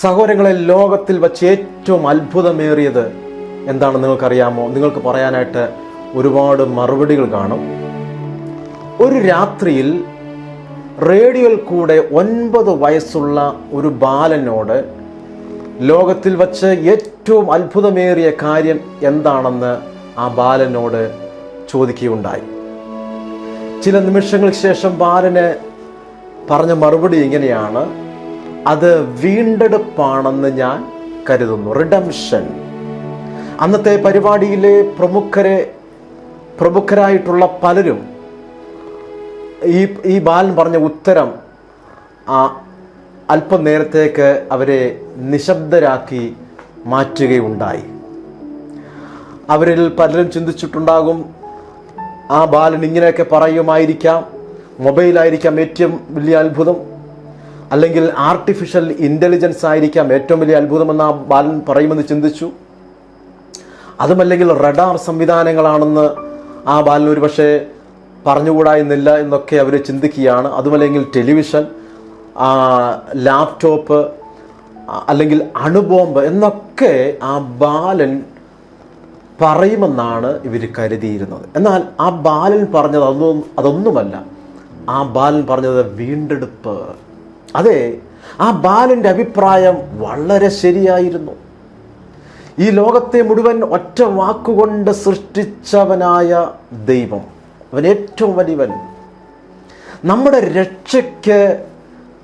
സഹോദരങ്ങളെ ലോകത്തിൽ വച്ച് ഏറ്റവും അത്ഭുതമേറിയത് എന്താണെന്ന് നിങ്ങൾക്കറിയാമോ? നിങ്ങൾക്ക് പറയാനായിട്ട് ഒരുപാട് മറുപടികൾ കാണും. ഒരു രാത്രിയിൽ റേഡിയോയിൽ കൂടെ ഒൻപത് വയസ്സുള്ള ഒരു ബാലനോട് ലോകത്തിൽ വച്ച് ഏറ്റവും അത്ഭുതമേറിയ കാര്യം എന്താണെന്ന് ആ ബാലനോട് ചോദിക്കുകയുണ്ടായി. ചില നിമിഷങ്ങൾക്ക് ശേഷം ബാലന് പറഞ്ഞ മറുപടി ഇങ്ങനെയാണ്. അത് വീണ്ടെടുപ്പാണെന്ന് ഞാൻ കരുതുന്നു. റിഡംഷൻ അന്നത്തെ പരിപാടിയിലെ പ്രമുഖരെ പ്രമുഖരായിട്ടുള്ള പലരും ഈ ഈ ബാലൻ പറഞ്ഞ ഉത്തരം അല്പം നേരത്തേക്ക് അവരെ നിശബ്ദരാക്കി മാറ്റുകയുണ്ടായി. അവരിൽ പലരും ചിന്തിച്ചിട്ടുണ്ടാകും ആ ബാലൻ ഇങ്ങനെയൊക്കെ പറയുമായിരിക്കാം മൊബൈലായിരിക്കാം ഏറ്റവും വലിയ അത്ഭുതം. അല്ലെങ്കിൽ ആർട്ടിഫിഷ്യൽ ഇന്റലിജൻസ് ആയിരിക്കാം ഏറ്റവും വലിയ അത്ഭുതമെന്ന് ആ ബാലൻ പറയുമെന്ന് ചിന്തിച്ചു. അതുമല്ലെങ്കിൽ റഡാർ സംവിധാനങ്ങളാണെന്ന് ആ ബാലൻ ഒരു പക്ഷേ പറഞ്ഞുകൂടായിരുന്നില്ല എന്നൊക്കെ അവർ ചിന്തിക്കുകയാണ്. അതുമല്ലെങ്കിൽ ടെലിവിഷൻ ലാപ്ടോപ്പ് അല്ലെങ്കിൽ അണുബോംബ് എന്നൊക്കെ ആ ബാലൻ പറയുമെന്നാണ് ഇവർ കരുതിയിരുന്നത്. എന്നാൽ ആ ബാലൻ പറഞ്ഞത് അതൊന്നും അതൊന്നുമല്ല. ആ ബാലൻ പറഞ്ഞത് വീണ്ടെടുപ്പ്. അതെ ആ ബാലന്റെ അഭിപ്രായം വളരെ ശരിയായിരുന്നു. ഈ ലോകത്തെ മുഴുവൻ ഒറ്റ വാക്കുകൊണ്ട് സൃഷ്ടിച്ചവനായ ദൈവം. അവൻ ഏറ്റവും വലിയവൻ. നമ്മുടെ രക്ഷയ്ക്ക്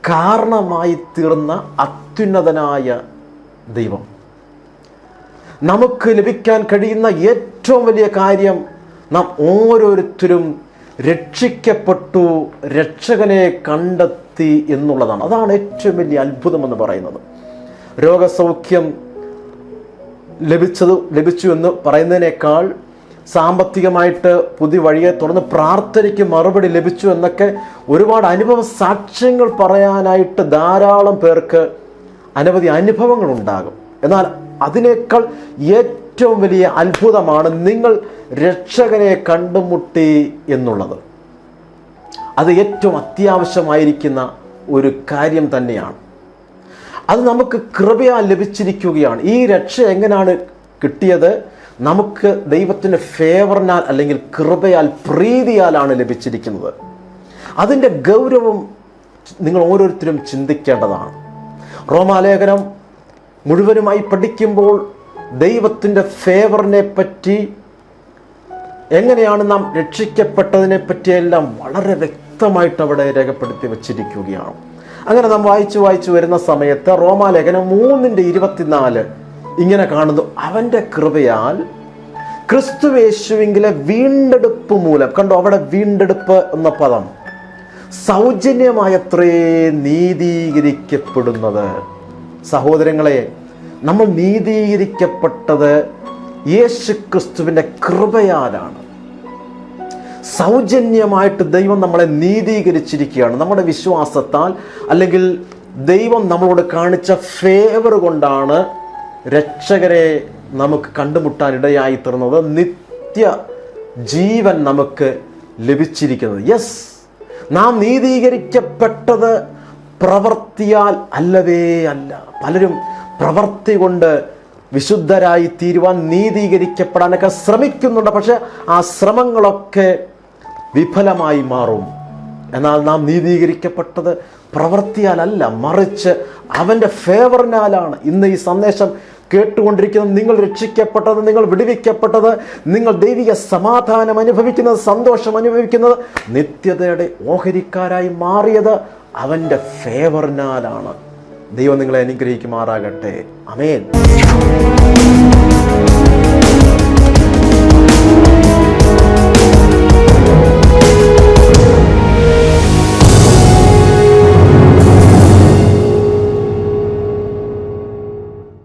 കാരണമായി തീർന്ന അത്യുന്നതനായ ദൈവം. നമുക്ക് ലഭിക്കാൻ കഴിയുന്ന ഏറ്റവും വലിയ കാര്യം നാം ഓരോരുത്തരും രക്ഷിക്കപ്പെട്ടു രക്ഷകനെ കണ്ടെത്തി എന്നുള്ളതാണ്. അതാണ് ഏറ്റവും വലിയ അത്ഭുതമെന്ന് പറയുന്നത്. രോഗസൗഖ്യം ലഭിച്ചത് ലഭിച്ചു എന്ന് പറയുന്നതിനേക്കാൾ സാമ്പത്തികമായിട്ട് പുതിയ വഴിയെ തുറന്ന് പ്രാർത്ഥനയ്ക്ക് മറുപടി ലഭിച്ചു എന്നൊക്കെ ഒരുപാട് അനുഭവ സാക്ഷ്യങ്ങൾ പറയാനായിട്ട് ധാരാളം പേർക്ക് അനവധി അനുഭവങ്ങൾ ഉണ്ടാകും എന്നാൽ അതിനേക്കാൾ ഏറ്റവും വലിയ അത്ഭുതമാണ് നിങ്ങൾ രക്ഷകനെ കണ്ടുമുട്ടി എന്നുള്ളത്. അത് ഏറ്റവും അത്യാവശ്യമായിരിക്കുന്ന ഒരു കാര്യം തന്നെയാണ്. അത് നമുക്ക് കൃപയാ ലഭിച്ചിരിക്കുകയാണ്. ഈ രക്ഷ എങ്ങനെയാണ് കിട്ടിയത്? നമുക്ക് ദൈവത്തിന്റെ ഫേവറിനാൽ അല്ലെങ്കിൽ കൃപയാൽ പ്രീതിയാലാണ് ലഭിച്ചിരിക്കുന്നത്. അതിന്റെ ഗൗരവം നിങ്ങൾ ഓരോരുത്തരും ചിന്തിക്കേണ്ടതാണ്. റോമാലേഖനം മുഴുവനുമായി പഠിക്കുമ്പോൾ ദൈവത്തിന്റെ ഫേവറിനെ പറ്റി എങ്ങനെയാണ് നാം രക്ഷിക്കപ്പെട്ടതിനെ പറ്റിയെല്ലാം വളരെ വ്യക്തമായിട്ട് അവിടെ രേഖപ്പെടുത്തി വച്ചിരിക്കുകയാണ്. അങ്ങനെ നാം വായിച്ചു വായിച്ചു വരുന്ന സമയത്ത് റോമാലേഖനം മൂന്നിന്റെ ഇരുപത്തിനാല് ഇങ്ങനെ കാണുന്നു. അവന്റെ കൃപയാൽ ക്രിസ്തുവേശുവിങ്കിലെ വീണ്ടെടുപ്പ് മൂലം കണ്ടോ അവിടെ വീണ്ടെടുപ്പ് എന്ന പദം സൗജന്യമായത്രേ നീതീകരിക്കപ്പെടുന്നത്. സഹോദരങ്ങളെ നമ്മൾ നീതീകരിക്കപ്പെട്ടത് യേശു ക്രിസ്തുവിന്റെ കൃപയാലാണ്. സൗജന്യമായിട്ട് ദൈവം നമ്മളെ നീതീകരിച്ചിരിക്കുകയാണ്. നമ്മുടെ വിശ്വാസത്താൽ അല്ലെങ്കിൽ ദൈവം നമ്മളോട് കാണിച്ച ഫേവർ കൊണ്ടാണ് രക്ഷകരെ നമുക്ക് കണ്ടുമുട്ടാൻ ഇടയായി തീർന്നത് നിത്യ ജീവൻ നമുക്ക് ലഭിച്ചിരിക്കുന്നത്. യെസ് നാം നീതീകരിക്കപ്പെട്ടത് പ്രവർത്തിയാൽ അല്ലവേ അല്ല. പലരും പ്രവർത്തി കൊണ്ട് വിശുദ്ധരായി തീരുവാൻ നീതീകരിക്കപ്പെടാനൊക്കെ ശ്രമിക്കുന്നുണ്ട്. പക്ഷെ ആ ശ്രമങ്ങളൊക്കെ വിഫലമായി മാറും. എന്നാൽ നാം നീതീകരിക്കപ്പെട്ടത് പ്രവൃത്തിയാലല്ല മറിച്ച് അവന്റെ ഫേവറിനാലാണ്. ഇന്ന് ഈ സന്ദേശം കേട്ടുകൊണ്ടിരിക്കുന്നത് നിങ്ങൾ രക്ഷിക്കപ്പെട്ടത് നിങ്ങൾ വിടുവിക്കപ്പെട്ടത് നിങ്ങൾ ദൈവിക സമാധാനം അനുഭവിക്കുന്നത് സന്തോഷം അനുഭവിക്കുന്നത് നിത്യതയുടെ ഓഹരിക്കാരായി മാറിയത് അവന്റെ ഫേവറിനാലാണ്. ദൈവം നിങ്ങളെ അനുഗ്രഹിക്കുമാറാകട്ടെ. അമേൻ